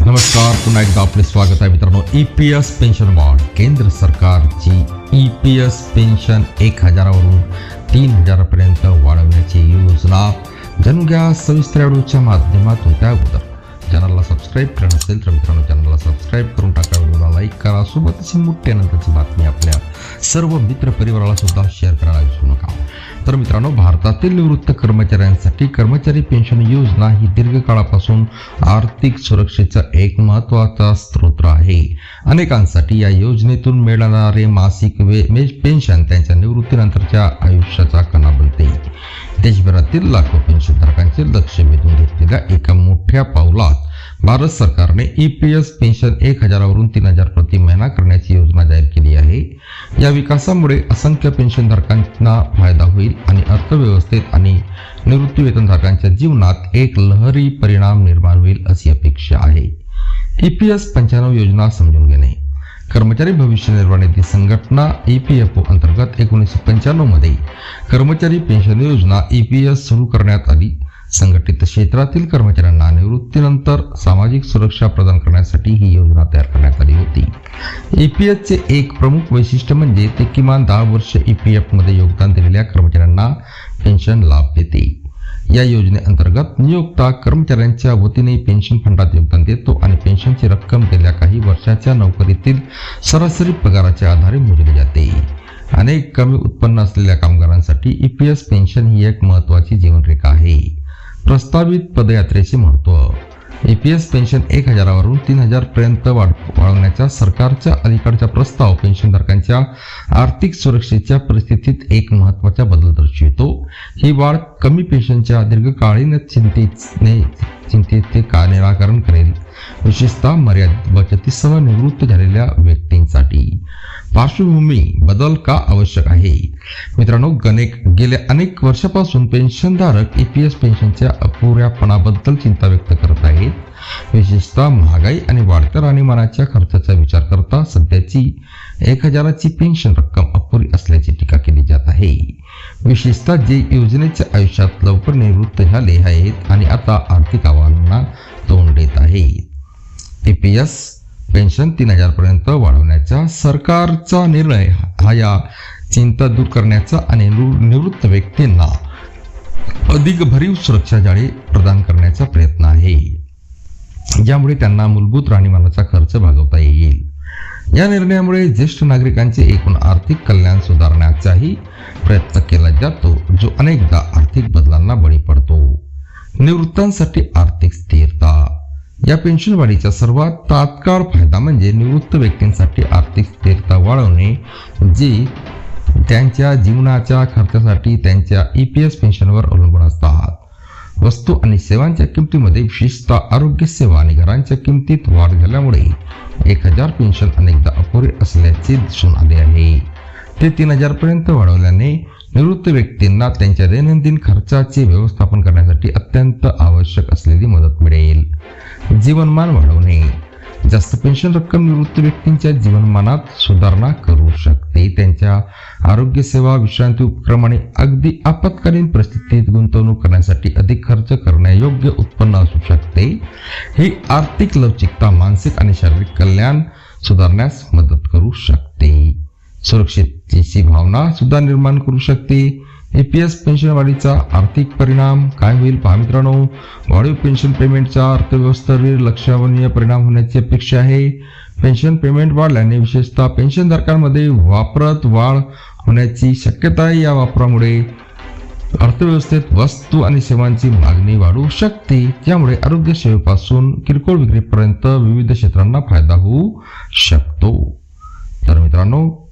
नमस्कार पुन्हा एकदा आपले स्वागत आहे मित्रांनो. E P S pension bond केंद्र सरकारची ई पी एस पेन्शन एक हजारावरून तीन हजारापर्यंत वाढवण्याची योजना जाणून घ्या सविस्तर व्हिडिओच्या माध्यमातून त्या अगोदर. चॅनलला सबस्क्राईब करा नसेल तर मित्रांनो चॅनलला सबस्क्राईब करून टाका. व्हिडिओला लाईक करा. सोबतच ही मोठ्यानंतरची बातमी आपल्या सर्व मित्र परिवाराला सुद्धा शेअर करायला विसरू नका. तर मित्रांनो भारतातील निवृत्त कर्मचाऱ्यांसाठी कर्मचारी पेन्शन योजना ही दीर्घकाळापासून आर्थिक सुरक्षेचा एक महत्त्वाचा स्रोत आहे. अनेकांसाठी या योजनेतून मिळणारे मासिक वे पेन्शन त्यांच्या निवृत्तीनंतरच्या आयुष्याचा कणा बनते. देशभरातील लाखो पेन्शनधारकांचे लक्ष वेधून घेतलेल्या एका मोठ्या पावलात भारत सरकारने ई पी एस पेन्शन एक हजारावरून तीन हजार प्रति महिना करण्याची योजना जाहीर केली आहे या विकासामुळे असंख्य पेन्शनधारकांना फायदा होईल आणि अर्थव्यवस्थेत आणि निवृत्तीवेतनधारकांच्या जीवनात एक लहरी परिणाम निर्माण होईल अशी अपेक्षा आहे. ई पी एस पंच्याण्णव योजना समजून घेणे. कर्मचारी भविष्य निर्वाह निधी संघटना ई पी एफ ओ अंतर्गत एकोणीसशे पंच्याण्णवमध्ये कर्मचारी पेन्शन योजना ई पी एस सुरू करण्यात आली. संघटित क्षेत्रातील कर्मचाऱ्यांना निवृत्तीनंतर सामाजिक सुरक्षा प्रदान करण्यासाठी ही योजना तयार करण्यात आली होती. ई पी एसचे एक प्रमुख वैशिष्ट्य म्हणजे ते किमान दहा वर्ष ई पी एफमध्ये योगदान दिलेल्या कर्मचाऱ्यांना पेन्शन लाभ देते. या योजनेअंतर्गत नियोक्ता कर्मचाऱ्यांच्या वतीने पेन्शन फंडात योगदान देतो आणि पेन्शनची रक्कम गेल्या काही वर्षाच्या नोकरीतील सरासरी पगाराच्या आधारे मोजली जाते. अनेक कमी उत्पन्न असलेल्या कामगारांसाठी ई पी एस पेन्शन ही एक महत्त्वाची जीवनरेखा आहे. प्रस्तावित पदयात्रेचे महत्त्व. ए पी एस पेन्शन एक हजारावरून तीन हजार पर्यंत वाढ वाढवण्याचा सरकारच्या अलीकडचा प्रस्ताव पेन्शनधारकांच्या आर्थिक सुरक्षेच्या परिस्थितीत एक महत्त्वाचा बदल दर्शवितो. ही वाढ कमी पेन्शनच्या दीर्घकालीन चिंतेने चिंतेचे का निराकरण करेल. विशेषतः मर्यादित बचतीसह निवृत्त झालेल्या पार्श्वभूमी बदल का आवश्यक आहे? मित्रांनो गणेक गेल्या अनेक वर्षापासून पेन्शनधारक ई पी एस पेन्शनच्या अपुऱ्यापणाबद्दल चिंता व्यक्त करत आहेत. विशेषतः महागाई आणि वाढत्या राहणीमानाच्या खर्चाचा विचार करता सध्याची एक हजाराची पेन्शन रक्कम अपुरी असल्याची टीका केली जात आहे. विशेषतः जे योजनेच्या आयुष्यात लवकर निवृत्त झाले आहेत आणि आता आर्थिक आव्हानांना तोंड देत आहेत. ई पी एस पेन्शन तीन हजारपर्यंत वाढवण्याचा सरकारचा निर्णय. हा या चिंता दूर करण्याचा आणि निवृत्त व्यक्तींना अधिक भरीव सुरक्षा जाळे प्रदान करण्याचा प्रयत्न आहे. ज्यामुळे त्यांना मूलभूत राहणीमानाचा खर्च भागवता येईल. या निर्णयामुळे ज्येष्ठ नागरिकांचे एकूण आर्थिक कल्याण सुधारण्याचाही प्रयत्न केला जातो जो अनेकदा आर्थिक बदलांना बळी पडतो. निवृत्तांसाठी आर्थिक स्थिरता या पेन्शन वाढीचा सर्वात तात्काळ फायदा म्हणजे निवृत्त व्यक्तींसाठी आर्थिक स्थिरता वाढवणे जे त्यांच्या जीवनाच्या खर्चासाठी त्यांच्या ई पी एस पेन्शनवर अवलंबून असतात. वस्तू आणि सेवांच्या किमतीमध्ये विशेषतः आरोग्य सेवा आणि घरांच्या किमतीत वाढ झाल्यामुळे एक हजार पेन्शन अनेकदा अपुरे असल्याचे दिसून आले आहे. ते तीन हजारपर्यंत वाढवल्याने निवृत्त व्यक्तींना त्यांच्या दैनंदिन खर्चाचे व्यवस्थापन करण्यासाठी अत्यंत आवश्यक असलेली मदत मिळेल. जीवनमान वाढवणे जास्त पेन्शन रक्कम निवृत्त व्यक्तींच्या जीवनमानात सुधारणा करू शकते. त्यांच्या आरोग्य सेवा विश्रांती उपक्रम आणि अगदी आपत्कालीन परिस्थितीत गुंतवणूक करण्यासाठी अधिक खर्च करण्यायोग्य उत्पन्न असू शकते. ही आर्थिक लवचिकता मानसिक आणि शारीरिक कल्याण सुधारण्यास मदत करू शकते. सुरक्षिततेची भावना सुद्धा निर्माण करू शकते. ए पी एस पेन्शन वाढीचा आर्थिक परिणाम काय होईल पहा मित्रांनो. वाढीव पेन्शन पेमेंटचा अर्थव्यवस्थेवर लक्षणीय परिणाम होण्याची अपेक्षा आहे. पेन्शन पेमेंट वाढल्याने विशेषतः पेन्शनधारकांमध्ये वापरात वाढ होण्याची शक्यता आहे. या वापरामुळे अर्थव्यवस्थेत वस्तू आणि सेवांची मागणी वाढू शकते. त्यामुळे आरोग्य सेवेपासून किरकोळ विक्रीपर्यंत विविध क्षेत्रांना फायदा होऊ शकतो. तर मित्रांनो